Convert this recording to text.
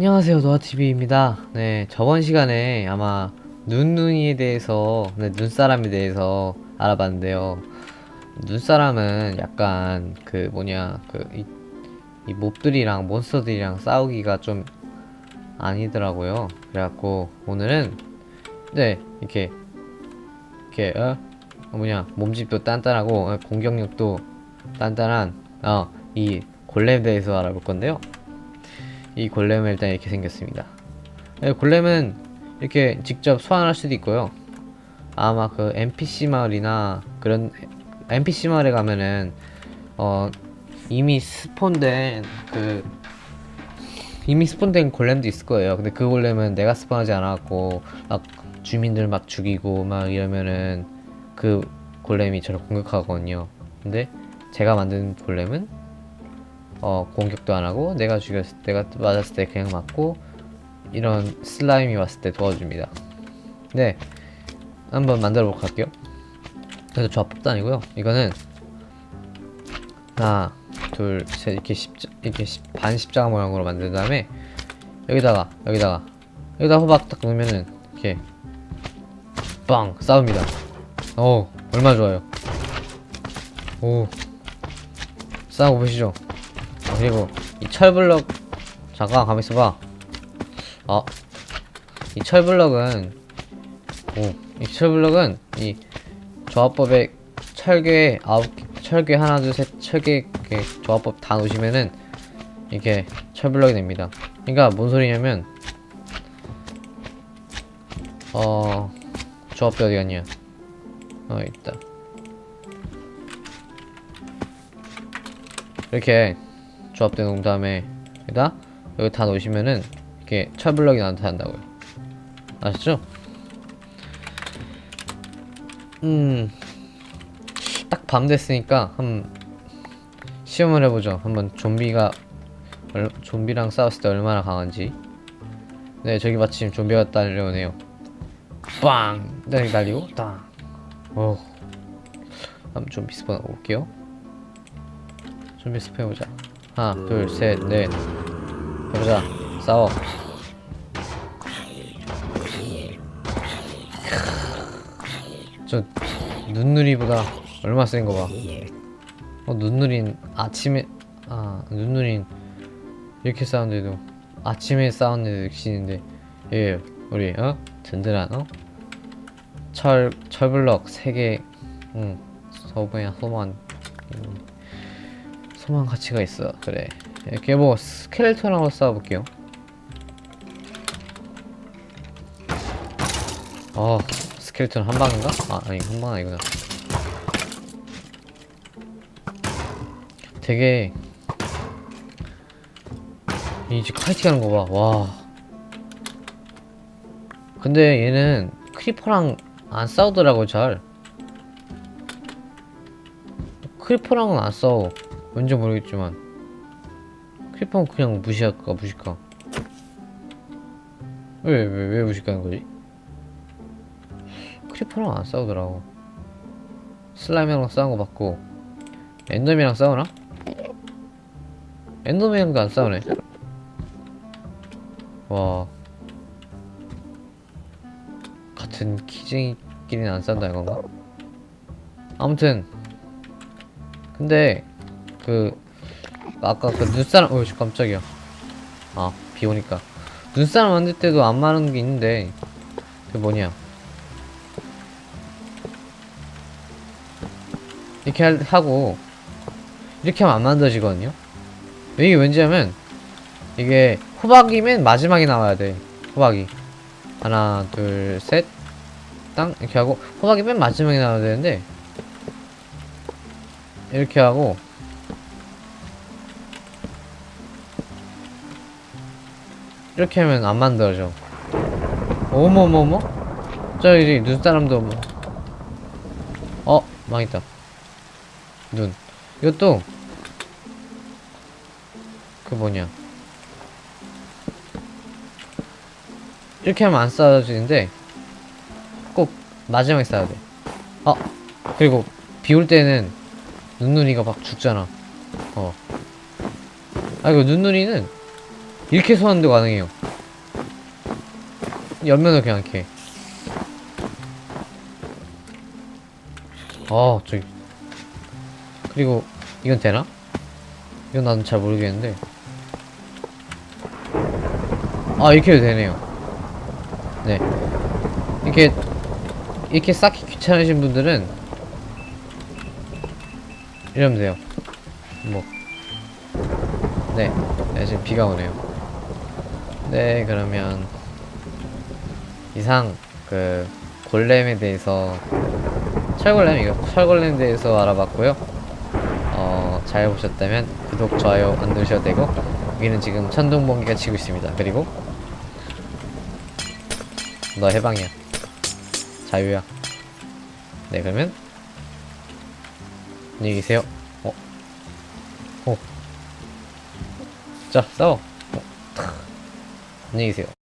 안녕하세요 노아TV입니다. 네 저번 시간에 아마 눈눈이에 대해서 네, 눈사람에 대해서 알아봤는데요. 눈사람은 약간 그 뭐냐 그이 이 몹들이랑 몬스터들이랑 싸우기가 좀 아니더라고요. 그래갖고 오늘은 네 이렇게 이렇게 어? 어, 뭐냐 몸집도 단단하고 어, 공격력도 단단한 어이 골렘에 대해서 알아볼 건데요 이 골렘은 일단 이렇게 생겼습니다. 네, 골렘은 이렇게 직접 소환할 수도 있고요. 아마 그 NPC 마을이나 그런 NPC 마을에 가면은 어 이미 스폰된 그 이미 스폰된 골렘도 있을 거예요. 근데 그 골렘은 내가 스폰하지 않았고 막 주민들 막 죽이고 막 이러면은 그 골렘이 저를 공격하거든요. 근데 제가 만든 골렘은 어, 공격도 안 하고 내가 죽였을 내가 맞았을 때 그냥 맞고 이런 슬라임이 왔을 때 도와줍니다. 네, 한번 만들어 볼까 할게요. 그래서 좌법도 아니고요. 이거는 하나, 둘, 셋 이렇게 십자 이렇게 십, 반 십자가 모양으로 만든 다음에 여기다가 여기다가 여기다 호박 딱 놓으면은 이렇게 빵 싸웁니다. 오, 얼마 나 좋아요. 오, 싸우고 보시죠. 아, 그리고 이 철블럭 잠깐 가만 있어봐. 어, 이 철블럭은 오, 이 철블럭은 이 조합법에 철괴 아홉 개- 철괴 하나 둘셋 철괴 조합법 다 놓으시면은 이렇게 철블럭이 됩니다. 그러니까 뭔 소리냐면 어 조합법 어디 갔냐? 어 있다. 이렇게 다음에 여기다 여기 다 놓으시면은 이렇게 철블럭이 나타난다고요. 아시죠? 음, 딱 밤 됐으니까 한번 시험을 해보죠. 한번 좀비가 얼, 좀비랑 싸웠을 때 얼마나 강한지. 네, 저기 마침 좀비가 딸려오네요. 빵! 네, 날리고 땅. 오, 한번 좀비 스폰 올게요. 좀비 스폰 해보자. 하나, 둘, 셋, 넷. 해보자. 싸워. 저 눈누리보다 얼마 센 거 봐. 어 눈누린 아침에 아 눈누린 이렇게 싸운데도 아침에 싸운 애들 늑신인데 예 우리 어 든든한 어 철 철블럭 세개 응 소모야 소만 음, 소만 가치가 있어 그래 이렇게 뭐 스켈레톤하고 싸워볼게요. 어 스켈레톤 한 방인가? 아 아니 한방 아니구나. 되게 이제 카이팅 하는 거 봐. 와. 근데 얘는 크리퍼랑 안 싸우더라고 잘. 크리퍼랑은 안 싸워. 왠지 모르겠지만. 크리퍼는 그냥 무시할까 무식까. 왜왜왜 무식하는 거지? 크리퍼랑 안 싸우더라고. 슬라임이랑 싸운 거 봤고 엔더맨이랑 싸우나? 엔더맨도 안 싸우네. 와. 같은 키쟁이끼리는 안 싸운다 이건가? 아무튼 근데 그 아까 그 눈사람 어이 깜짝이야. 아 비 오니까 눈사람 만들 때도 안 마른 게 있는데 그 뭐냐? 이렇게 할- 하고 이렇게 하면 안 만들어지거든요. 이게 왠지 하면 이게 호박이 맨 마지막에 나와야 돼. 호박이 하나 둘셋땅 이렇게 하고 호박이 맨 마지막에 나와야 되는데 이렇게 하고 이렇게 하면 안 만들어져. 어머머머? 저기 눈사람도 뭐. 어 망했다. 눈. 이것도 그 뭐냐 이렇게 하면 안 싸워지는데 꼭 마지막에 싸야 돼. 어 그리고 비 올 때는 눈누리가 막 죽잖아. 어. 아 이거 눈누리는 이렇게 소환도 가능해요. 열면은 그냥 이렇게. 아, 저기. 그리고, 이건 되나? 이건 나는 잘 모르겠는데. 아, 이렇게 해도 되네요. 네. 이렇게, 이렇게 쌓기 귀찮으신 분들은, 이러면 돼요. 뭐. 네. 네, 지금 비가 오네요. 네, 그러면, 이상, 그, 골렘에 대해서, 철골렘, 이거, 철골렘에 대해서 알아봤고요. 어, 잘 보셨다면, 구독, 좋아요 안 누르셔도 되고, 여기는 지금 천둥 번개가 치고 있습니다. 그리고, 너 해방이야. 자유야. 네, 그러면, 안녕히 계세요. 어? 어? 자, 싸워. 어? 안녕히 계세요.